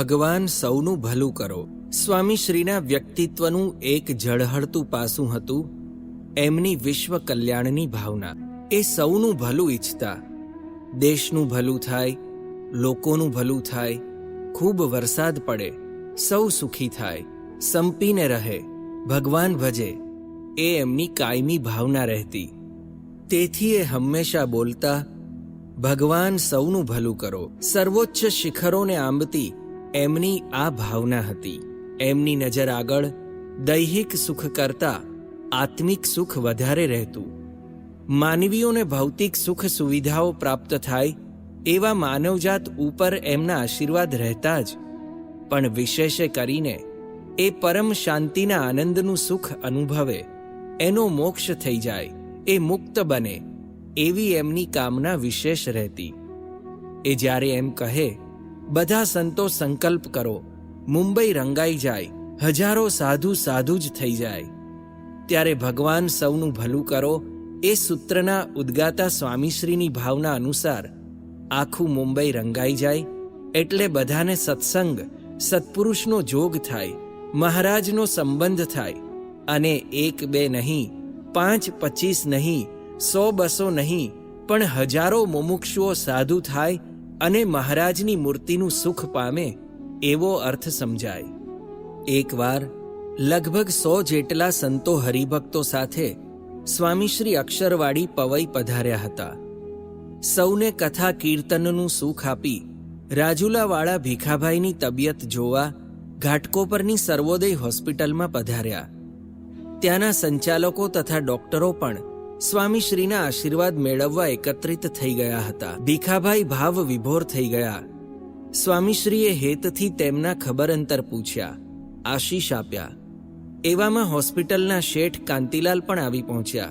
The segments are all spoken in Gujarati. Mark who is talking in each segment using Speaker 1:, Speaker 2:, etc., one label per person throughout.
Speaker 1: ભગવાન સૌનું ભલું કરો. સ્વામીશ્રીના વ્યક્તિત્વનું એક ઝળહળતું પાસું હતું એમની વિશ્વ કલ્યાણની ભાવના. એ સૌનું ભલું ઈચ્છતા. દેશનું ભલું થાય, લોકોનું ભલું થાય, ખૂબ વરસાદ પડે, સૌ સુખી થાય, સંપીને રહે, ભગવાન ભજે, એ એમની કાયમી ભાવના રહેતી. તેથી એ હંમેશા બોલતા, ભગવાન સૌનું ભલું કરો. સર્વોચ્ચ શિખરોને આંબતી એમની આ ભાવના હતી. એમની નજર આગળ દૈહિક સુખ કરતા આત્મિક સુખ વધારે રહેતું. માનવીઓને ભૌતિક સુખ સુવિધાઓ પ્રાપ્ત થાય એવા માનવજાત ઉપર એમના આશીર્વાદ રહેતા જ. પણ વિશેષે કરીને એ પરમ શાંતિના આનંદનું સુખ અનુભવે, એનો મોક્ષ થઈ જાય, એ મુક્ત બને, એવી એમની કામના વિશેષ રહેતી. એ જ્યારે એમ કહે બધા સંતો સંકલ્પ કરો. મુંબઈ રંગાઈ જાય. હજારો સાધુ સાધુ જ થઈ જાય. ત્યારે ભગવાન સૌનું ભલું કરો. એ સૂત્રના ઉદ્ગાતા સ્વામીશ્રીની ભાવના અનુસાર આખું મુંબઈ રંગાઈ જાય. એટલે બધાને સત્સંગ, સત્પુરુષનો જોગ થાય, મહારાજનો સંબંધ થાય. અને એક બે નહીં, પાંચ પચીસ નહીં, સો બસો નહીં, પણ હજારો મુમુક્ષુઓ સાધુ થાય અને મહારાજની મૂર્તિનું સુખ પામે એવો અર્થ સમજાય. એકવાર લગભગ સો જેટલા સંતો હરિભક્તો સાથે સ્વામીશ્રી અક્ષરવાડી પવઈ પધાર્યા હતા. સૌને કથા કીર્તનનું સુખ આપી રાજુલાવાળા ભીખાભાઈની તબિયત જોવા ઘાટકોપરની સર્વોદય હોસ્પિટલમાં પધાર્યા. ત્યાંના સંચાલકો તથા ડોક્ટરો પણ સ્વામીશ્રીના આશીર્વાદ મેળવવા એકત્રિત થઈ ગયા હતા. ભીખાભાઈ ભાવ વિભોર થઈ ગયા. સ્વામીશ્રીએ હેતથી તેમના ખબર અંતર પૂછ્યા. આશીષ આપ્યા. એવામાં હોસ્પિટલના શેઠ કાંતિલાલ પણ આવી પહોંચ્યા.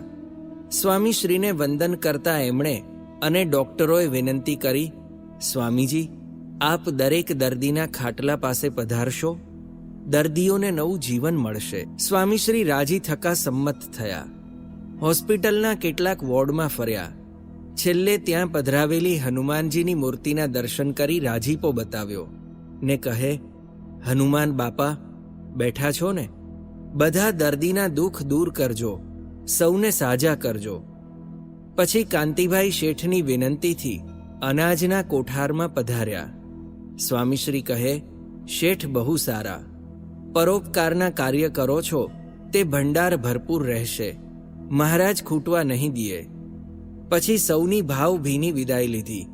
Speaker 1: સ્વામીશ્રીને વંદન કરતા એમણે અને ડોક્ટરોએ વિનંતી કરી, સ્વામીજી, આપ દરેક દર્દીના ખાટલા પાસે પધારશો. દર્દીઓને નવું જીવન મળશે. સ્વામીશ્રી રાજી થકા સંમત થયા. હોસ્પિટલના કેટલાક વોર્ડમાં ફર્યા. છેલ્લે ત્યાં પધરાવેલી હનુમાનજીની મૂર્તિના દર્શન કરી રાજીપો બતાવ્યો. ને કહે, હનુમાન બાપા, બેઠા છો ને? બધા દર્દીના દુઃખ દૂર કરજો. સૌને સાજા કરજો. પછી કાંતિભાઈ શેઠની વિનંતીથી અનાજના કોઠારમાં પધાર્યા. સ્વામીશ્રી કહે, શેઠ બહુ સારા. પરોપકારના કાર્ય કરો છો, તે ભંડાર ભરપૂર રહેશે. મહારાજ ખૂટવા નહીં દીએ. પછી સૌની ભાવભીની વિદાય લીધી.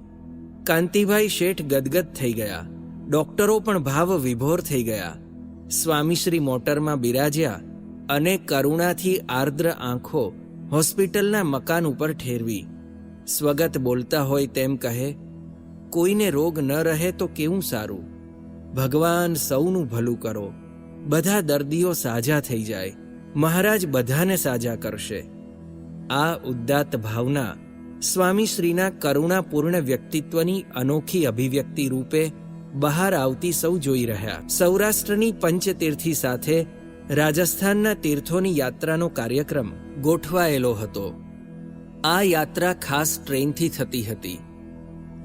Speaker 1: કાંતિભાઈ શેઠ ગદગદ થઈ ગયા. ડોક્ટરો પણ ભાવ વિભોર થઈ ગયા. સ્વામીશ્રી મોટરમાં બિરાજ્યા અને કરુણાથી આર્દ્ર આંખો હોસ્પિટલના મકાન ઉપર ઠેરવી. સ્વગત બોલતા હોય તેમ કહે, કોઈને રોગ ન રહે તો કેવું સારું? ભગવાન સૌનું ભલું કરો. બધા દર્દીઓ સાજા થઈ જાય. મહારાજ બધાને સાજા કરશે. આ ઉદ્દાત ભાવના સ્વામીશ્રીના કરુણાપૂર્ણ વ્યક્તિત્વની અનોખી અભિવ્યક્તિ રૂપે બહાર આવતી સૌ જોઈ રહ્યા. સૌરાષ્ટ્રની પંચતીર્થી સાથે રાજસ્થાનના તીર્થોની યાત્રાનો કાર્યક્રમ ગોઠવાયેલો હતો. આ યાત્રા ખાસ ટ્રેનથી થતી હતી.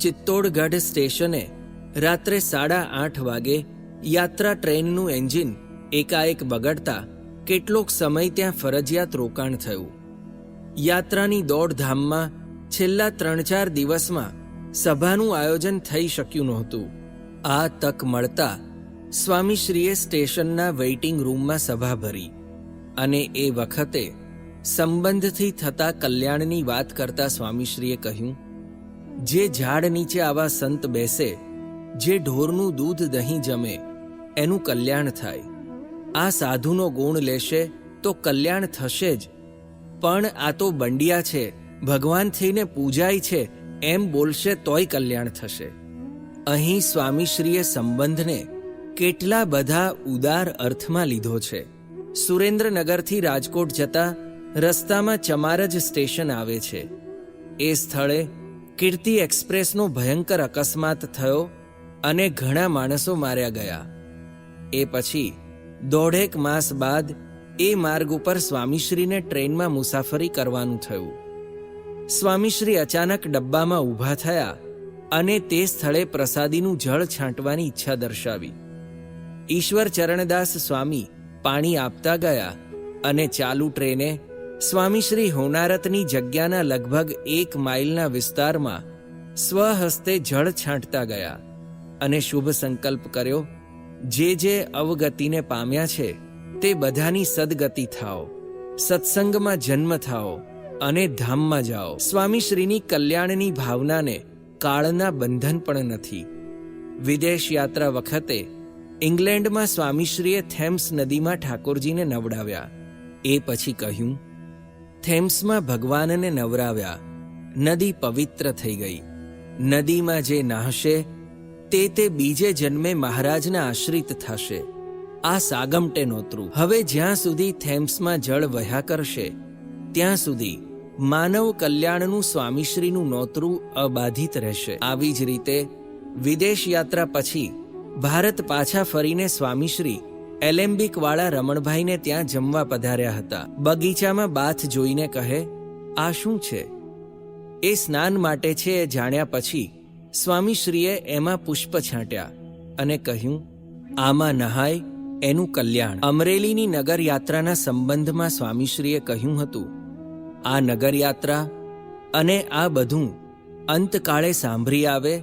Speaker 1: ચિત્તોડગઢ સ્ટેશને રાત્રે સાડા આઠ વાગે યાત્રા ટ્રેનનું એન્જિન એકાએક બગડતા કેટલોક સમય ત્યાં ફરજિયાત રોકાણ થયું. યાત્રાની દોડધામમાં છેલ્લા ત્રણ ચાર દિવસમાં સભાનું આયોજન થઈ શક્યું નહોતું. આ તક મળતા સ્વામીશ્રીએ સ્ટેશનના વેઇટિંગ રૂમમાં સભા ભરી અને એ વખતે સંબંધથી થતા કલ્યાણની વાત કરતા સ્વામીશ્રીએ કહ્યું, જે ઝાડ નીચે આવા સંત બેસે, જે ઢોરનું દૂધ દહીં જમે, એનું કલ્યાણ થાય. આ સાધુનો ગુણ લેશે તો કલ્યાણ થશે જ. પણ આ તો બંડિયા છે, ભગવાન થઈને પૂજાય છે, એમ બોલશે તોય કલ્યાણ થશે. અહીં સ્વામીશ્રીએ સંબંધને કેટલા બધા ઉદાર અર્થમાં લીધો છે. સુરેન્દ્રનગરથી રાજકોટ જતા રસ્તામાં ચમારજ સ્ટેશન આવે છે. એ સ્થળે કીર્તિ એક્સપ્રેસનો ભયંકર અકસ્માત થયો અને ઘણા માણસો માર્યા ગયા. એ પછી દોઢેક માસ બાદ એ માર્ગ ઉપર સ્વામીશ્રીને ટ્રેનમાં મુસાફરી કરવાનું થયું. સ્વામીશ્રી અચાનક ડબ્બામાં ઊભા થયા અને તે સ્થળે પ્રસાદીનું જળ છાંટવાની ઈચ્છા દર્શાવી. ઈશ્વર ચરણદાસ સ્વામી પાણી આપતા ગયા અને ચાલુ ટ્રેને સ્વામીશ્રી હોનારતની જગ્યાના લગભગ એક માઇલના વિસ્તારમાં સ્વહસ્તે જળ છાંટતા ગયા અને શુભ સંકલ્પ કર્યો જે જે અવગતિને પામ્યા છે, તે બધાની સદગતિ થાઓ. સત્સંગમાં જન્મ થાઓ અને ધામમાં જાઓ. સ્વામી શ્રીની કલ્યાણની ભાવનાને કાળના બંધન પણ નથી. વિદેશ યાત્રા વખતે ઇંગ્લેન્ડમાં સ્વામીશ્રીએ થેમ્સ નદીમાં ઠાકોરજીને નવડાવ્યા. એ પછી કહ્યું, થેમ્સમાં ભગવાનને નવરાવ્યા. નદી પવિત્ર થઈ ગઈ. નદીમાં જે નાહશે તે તે બીજે જન્મે મહારાજના આશ્રિત થશે. આ સાગમટે નોતરું. હવે જ્યાં સુધી થેમ્સમાં જળ વહ્યા કરશે, ત્યાં સુધી માનવ કલ્યાણનું સ્વામીશ્રીનું નોતરું અબાધિત રહેશે. આવી જ રીતે વિદેશ યાત્રા પછી ભારત પાછા ફરીને સ્વામીશ્રી એલેમ્બિક વાળા રમણભાઈને ત્યાં જમવા પધાર્યા હતા. બગીચામાં બાથ જોઈને કહે, આ શું છે? એ સ્નાન માટે છે એ જાણ્યા પછી સ્વામીશ્રીએ એમાં પુષ્પ છાંટ્યા અને કહ્યું, આમાં નહાય, એનું કલ્યાણ. અમરેલીની નગરયાત્રાના સંબંધમાં સ્વામીશ્રીએ કહ્યું હતું, આ નગરયાત્રા અને આ બધું અંતકાળે સાંભળી આવે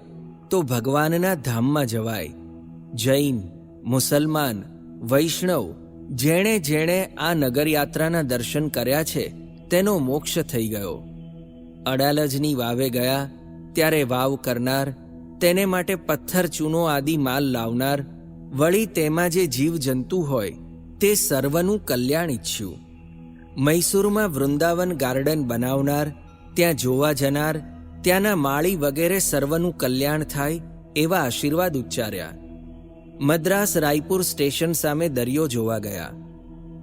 Speaker 1: તો ભગવાનના ધામમાં જવાય. જૈન, મુસલમાન, વૈષ્ણવ જેણે જેણે આ નગરયાત્રાના દર્શન કર્યા છે, તેનો મોક્ષ થઈ ગયો. અડાલજની વાવે ગયા ત્યારે વાવ કરનાર, તેને માટે પથ્થર, ચૂનો આદિ માલ લાવનાર, વળી તેમાં જે જીવજંતુ હોય, તે સર્વનું કલ્યાણ ઈચ્છ્યું. મૈસૂરમાં વૃંદાવન ગાર્ડન બનાવનાર, ત્યાં જોવા જનાર, ત્યાંના માળી વગેરે સર્વનું કલ્યાણ થાય એવા આશીર્વાદ ઉચ્ચાર્યા. મદ્રાસ રાયપુર સ્ટેશન સામે દરિયો જોવા ગયા.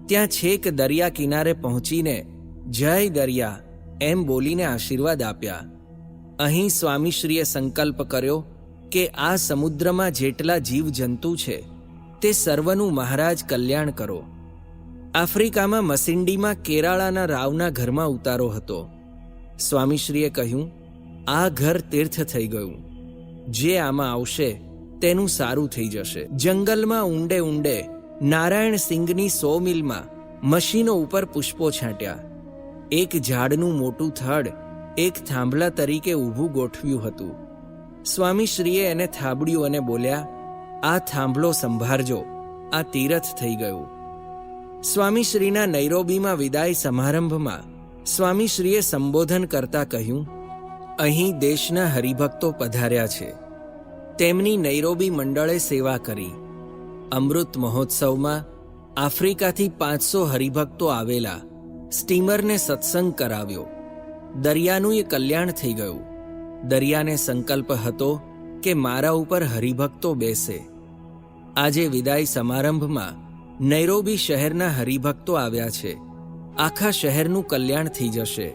Speaker 1: ત્યાં છેક દરિયા કિનારે પહોંચીને, જય દરિયા, એમ બોલીને આશીર્વાદ આપ્યા. અહીં સ્વામીશ્રીએ સંકલ્પ કર્યો કે આ સમુદ્રમાં જેટલા જીવજંતુ છે, તે સર્વનું મહારાજ કલ્યાણ કરો. આફ્રિકામાં મસિંડીમાં કેરાળાના રાવના ઘરમાં ઉતારો હતો. સ્વામીશ્રીએ કહ્યું, આ ઘર તીર્થ થઈ ગયું. જે આમાં આવશે, તેનું સારું થઈ જશે. જંગલમાં ઊંડે ઊંડે નારાયણ સિંઘની સો મિલમાં મશીનો ઉપર પુષ્પો છાંટ્યા. એક ઝાડનું મોટું થડ એક થાંભલા તરીકે ઊભું ગોઠવ્યું હતું. સ્વામીશ્રીએ એને થાબડ્યું અને બોલ્યા, આ થાંભલો સંભાળજો આ તીરથ થઈ ગયું. સ્વામીશ્રીના નૈરોબીમાં વિદાય સમારંભમાં સ્વામીશ્રીએ સંબોધન કરતા કહ્યું, અહીં દેશના હરિભક્તો પધાર્યા છે. તેમની નૈરોબી મંડળે સેવા કરી. અમૃત મહોત્સવમાં આફ્રિકાથી પાંચસો હરિભક્તો આવેલા, સ્ટીમરને સત્સંગ કરાવ્યો. દરિયાનું એ કલ્યાણ થઈ ગયું. દરિયાને સંકલ્પ હતો કે મારા ઉપર હરિભક્તો બેસે. આજે વિદાય સમારંભમાં નૈરોબી શહેરના હરિભક્તો આવ્યા છે. આખા શહેરનું કલ્યાણ થઈ જશે.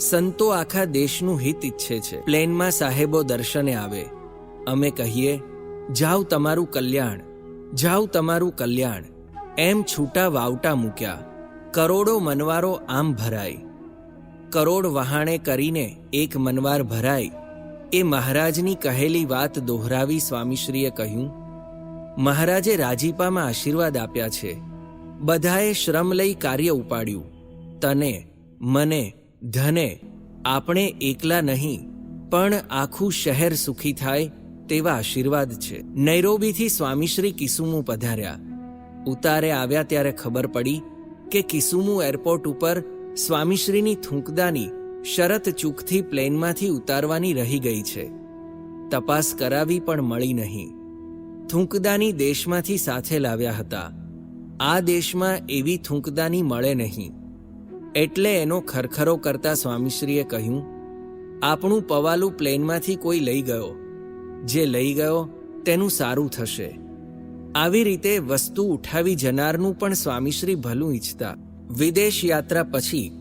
Speaker 1: સંતો આખા દેશનું હિત ઈચ્છે છે. પ્લેનમાં સાહેબો દર્શને આવે. અમે કહીએ, જાઓ તમારું કલ્યાણ જાવ તમારું કલ્યાણ. એમ છૂટા વાવટા મૂક્યા. કરોડો મનવારો આમ ભરાય. કરોડ વહાણે કરીને એક મનવાર ભરાય, એ મહારાજની કહેલી વાત દોહરાવી સ્વામીશ્રીએ કહ્યું, મહારાજે રાજીપામાં આશીર્વાદ આપ્યા છે. બધાએ શ્રમ લઈ કાર્ય ઉપાડ્યું. તને, મને, ધને આપણે એકલા નહીં, પણ આખું શહેર સુખી થાય તેવા આશીર્વાદ છે. નૈરોબીથી સ્વામીશ્રી કિસુમુ પધાર્યા. ઉતારે આવ્યા ત્યારે ખબર પડી કે કિસુમુ એરપોર્ટ ઉપર સ્વામીશ્રીની થૂંકદાની શરત ચૂકથી પ્લેનમાંથી ઉતારવાની રહી ગઈ છે. તપાસ કરાવી પણ મળી નહીં. થૂંકદાની દેશમાંથી સાથે લાવ્યા હતા. આ દેશમાં એવી થૂંકદાની મળે નહીં. એટલે એનો ખરખરો કરતા સ્વામીશ્રીએ કહ્યું, આપણું પવાલું પ્લેનમાંથી કોઈ લઈ ગયો. જે લઈ ગયો, તેનું સારું થશે. આવી રીતે વસ્તુ ઉઠાવી જનારનું પણ સ્વામીશ્રી ભલું ઈચ્છતા વિદેશ યાત્રા પછી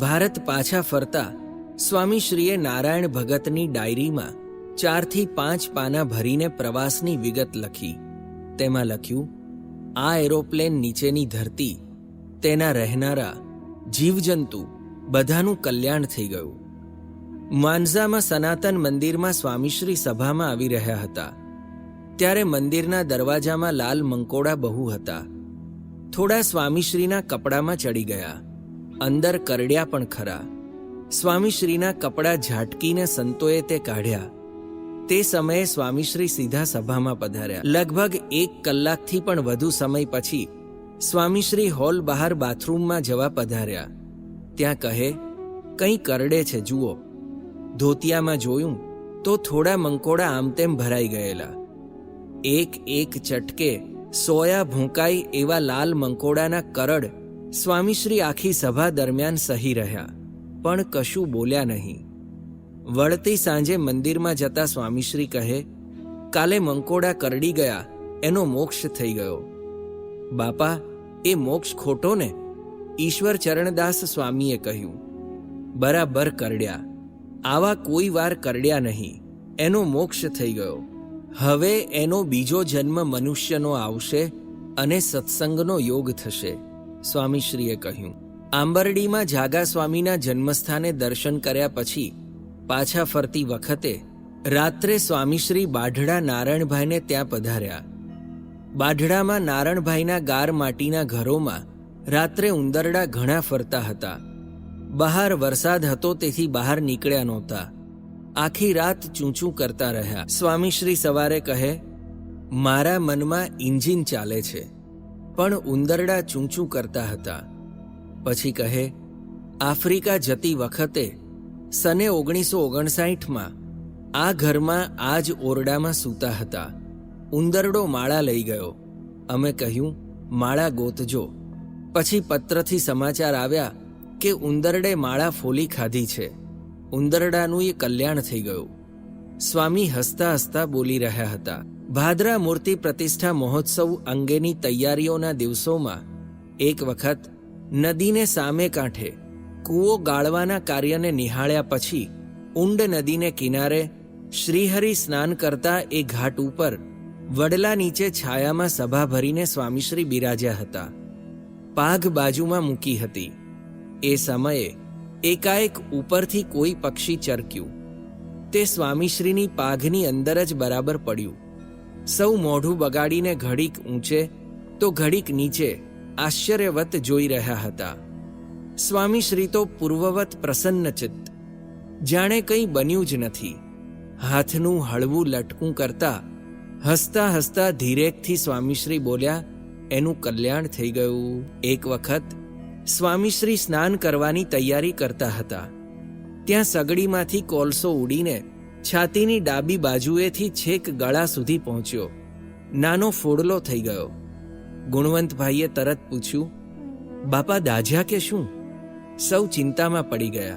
Speaker 1: ભારત પાછા ફરતા સ્વામીશ્રીએ નારાયણ ભગતની ડાયરીમાં ચારથી પાંચ પાના ભરીને પ્રવાસની વિગત લખી. તેમાં લખ્યું, આ એરોપ્લેન નીચેની ધરતી, તેના રહેનારા જીવજંતુ બધાનું કલ્યાણ થઈ ગયું. માનઝામાં સનાતન મંદિરમાં સ્વામીશ્રી સભામાં આવી રહ્યા હતા. ત્યારે મંદિરના દરવાજામાં લાલ મંકોડા બહુ હતા. થોડા સ્વામીશ્રીના કપડામાં ચડી ગયા. અંદર કરડ્યા પણ ખરા. સ્વામીશ્રીના કપડાં ઝાટકીને સંતોએ તે કાઢ્યા. તે સમયે સ્વામીશ્રી સીધા સભામાં પધાર્યા. લગભગ એક કલાકથી પણ વધુ સમય પછી, સ્વામીશ્રી હોલ બહાર બાથરૂમમાં જવા પધાર્યા. ત્યાં કહે, કંઈ કરડે છે, જુઓ. ધોતિયામાં જોયું, તો થોડા મંકોડા આમ તેમ ભરાઈ ગયેલા. એક એક ચટકે સોયા ભૂંકાઈ એવા લાલ મંકોડાના કરડ સ્વામીશ્રી આખી સભા દરમિયાન સહી રહ્યા, પણ કશું બોલ્યા નહીં. વળતી સાંજે મંદિરમાં જતા સ્વામીશ્રી કહે, કાલે મંકોડા કરડી ગયા, એનો મોક્ષ થઈ ગયો. બાપા, એ મોક્ષ ખોટો ને? ઈશ્વર ચરણદાસ સ્વામીએ કહ્યું. બરાબર કરડ્યા. આવા કોઈ વાર કરડ્યા નહીં. એનો મોક્ષ થઈ ગયો. હવે એનો બીજો જન્મ મનુષ્યનો આવશે અને સત્સંગનો યોગ થશે, સ્વામીશ્રીએ કહ્યું. આંબરડીમાં જાગા સ્વામીના જન્મસ્થાને દર્શન કર્યા પછી પાછા ફરતી વખતે રાત્રે સ્વામીશ્રી બાઢડા નારાયણભાઈને ત્યાં પધાર્યા. બાઢડામાં નારણભાઈના ગાર માટીના ઘરોમાં રાત્રે ઉંદરડા ઘણા ફરતા હતા. બહાર વરસાદ હતો તેથી બહાર નીકળ્યા નહોતા. આખી રાત ચૂંચું કરતા રહ્યા. સ્વામીશ્રી સવારે કહે, મારા મનમાં ઇન્જિન ચાલે છે. પણ ઉંદરડા ચૂંચું કરતા હતા. પછી કહે, આફ્રિકા જતી વખતે, સને ઓગણીસો ઓગણસાઠમાં આ ઘરમાં આ જ ઓરડામાં સૂતા હતા. ઉંદરડો માળા લઈ ગયો. અમે કહ્યું, માળા ગોતજો. પછી પત્રથી સમાચાર આવ્યા કે ઉંદરડે માળા ફોલી ખાધી છે. ઉંદરડાનું એ કલ્યાણ થઈ ગયું. સ્વામી હસતા હસતા બોલી રહ્યા હતા, ભાદરા મૂર્તિ પ્રતિષ્ઠા મહોત્સવ અંગેની તૈયારીઓના દિવસોમાં એક વખત નદીને સામે કાંઠે કૂવો ગાળવાના કાર્યને નિહાળ્યા પછી ઊંડ નદીને કિનારે શ્રીહરિ સ્નાન કરતા એ ઘાટ ઉપર વડલા નીચે છાયામાં સભા ભરીને સ્વામીશ્રી બિરાજ્યા હતા. પાઘ બાજુમાં મૂકી હતી. એ સમયે એકાએક ઉપરથી કોઈ પક્ષી ચરક્યું. તે સ્વામીશ્રીની પાઘની અંદર જ બરાબર પડ્યું. સૌ મોઢું બગાડીને ઘડીક ઊંચે તો ઘડીક નીચે આશ્ચર્યવત જોઈ રહ્યા હતા. સ્વામીશ્રી તો પૂર્વવત પ્રસન્નચિત્ત જાણે કંઈ બન્યું જ નથી. હાથનું હળવું લટકું કરતા હસતા હસતા ધીરેકથી સ્વામીશ્રી બોલ્યા, એનું કલ્યાણ થઈ ગયું. એક વખત સ્વામીશ્રી સ્નાન કરવાની તૈયારી કરતા હતા. ત્યાં સગડીમાંથી કોલસો ઉડીને છાતીની ડાબી બાજુએથી છેક ગળા સુધી પહોંચ્યો. નાનો ફોડલો થઈ ગયો. ગુણવંતભાઈએ તરત પૂછ્યું, બાપા, દાઝ્યા કે શું? સૌ ચિંતામાં પડી ગયા.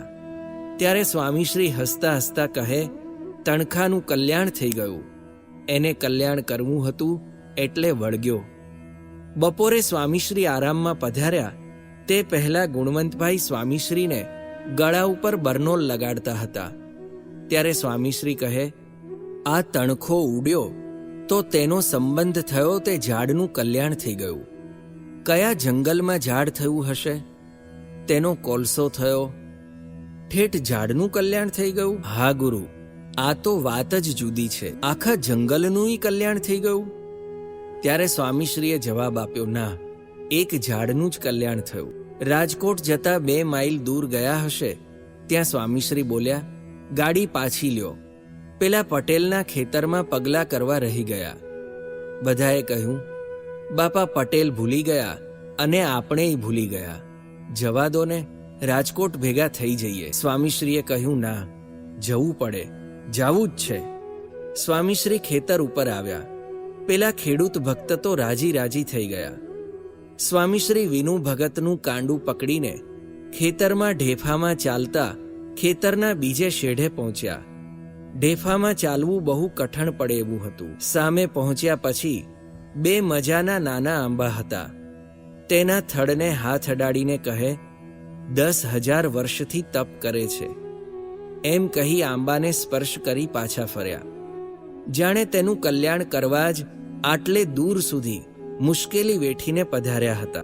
Speaker 1: ત્યારે સ્વામીશ્રી હસતા હસતા કહે, તણખાનું કલ્યાણ થઈ ગયું. એને કલ્યાણ કરવું હતું એટલે વળગ્યો. બપોરે સ્વામીશ્રી આરામમાં પધાર્યા તે પહેલા ગુણવંતભાઈ સ્વામીશ્રીને ગળા ઉપર બરનોલ લગાડતા હતા. ત્યારે સ્વામીશ્રી કહે, આ તણખો ઉડ્યો, તો તેનો સંબંધ થયો તે ઝાડનું કલ્યાણ થઈ ગયું. કયા જંગલમાં ઝાડ થયું હશે? તેનો કોલસો થયો. ઠેઠ ઝાડનું કલ્યાણ થઈ ગયું. હા, ગુરુ. આ તો વાત જ જુદી છે. આખા જંગલનું કલ્યાણ થઈ ગયું. ત્યારે સ્વામીશ્રીએ જવાબ આપ્યો, ના, એક ઝાડનું જ કલ્યાણ થયું. રાજકોટ જતા બે માઇલ દૂર ગયા હશે. ત્યાં સ્વામીશ્રી બોલ્યા, ગાડી પાછી લ્યો. પેલા પટેલના ખેતરમાં પગલાં કરવા રહી ગયા. બધાએ કહ્યું, બાપા પટેલ ભૂલી ગયા અને આપણે ભૂલી ગયા. જવા દો ને રાજકોટ ભેગા થઈ જઈએ. સ્વામીશ્રીએ કહ્યું, ના, જવું પડે. જાવું જ છે. સ્વામીશ્રી ખેતર ઉપર આવ્યા. પેલા ખેડૂત ભક્ત તો રાજી રાજી થઈ ગયા. સ્વામીશ્રી વિનુ ભગતનું કાંડું પકડીને ખેતરમાં ઢેફામાં ચાલતા ખેતરના બીજે શેઢે પહોંચ્યા. ઢેફામાં ચાલવું બહુ કઠણ પડે એવું હતું. સામે પહોંચ્યા પછી બે મજાના નાના આંબા હતા. તેના થડને હાથ અડાડીને કહે, દસ હજાર વર્ષથી તપ કરે છે. એમ કહી આંબાને સ્પર્શ કરી પાછા ફર્યા. જાણે તેનું કલ્યાણ કરવા જ આટલે દૂર સુધી મુશ્કેલી વેઠીને પધાર્યા હતા.